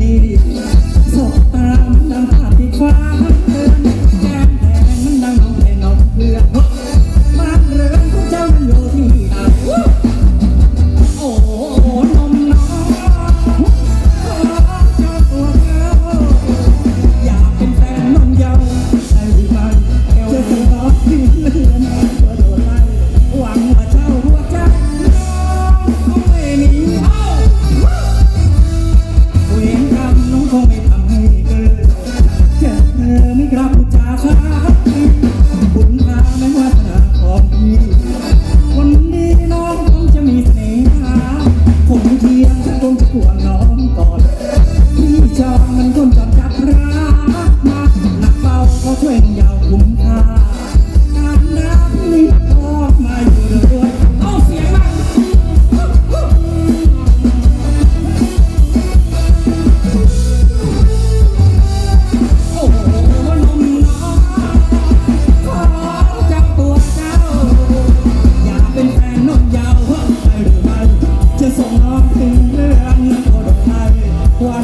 ดีสบตามันดังภาพที่ฟ้า วันนี้น้องคงจะมีเสน่หาผมทียงคงจะกวนน้องกอน พี่จอมมันคนจอดจับระมาหนักเบาเขาช่วยเยาวคุ้มค่า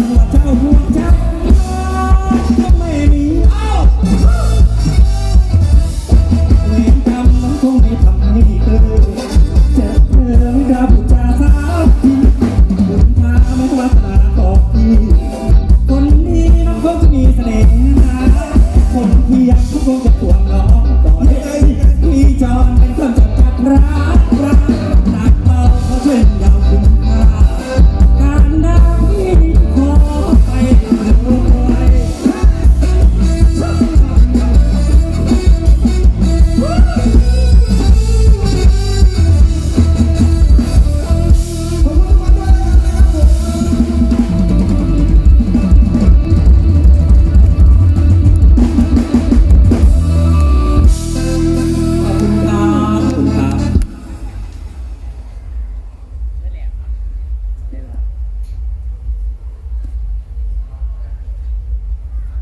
ห่เจ้าห่วงเจ้า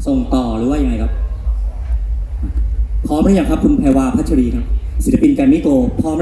ส่งต่อหรือว่ายังไงครับ พร้อมหรือยังครับคุณแพรวาพัชรีครับศิลปินแกรมมี่โกลพร้อม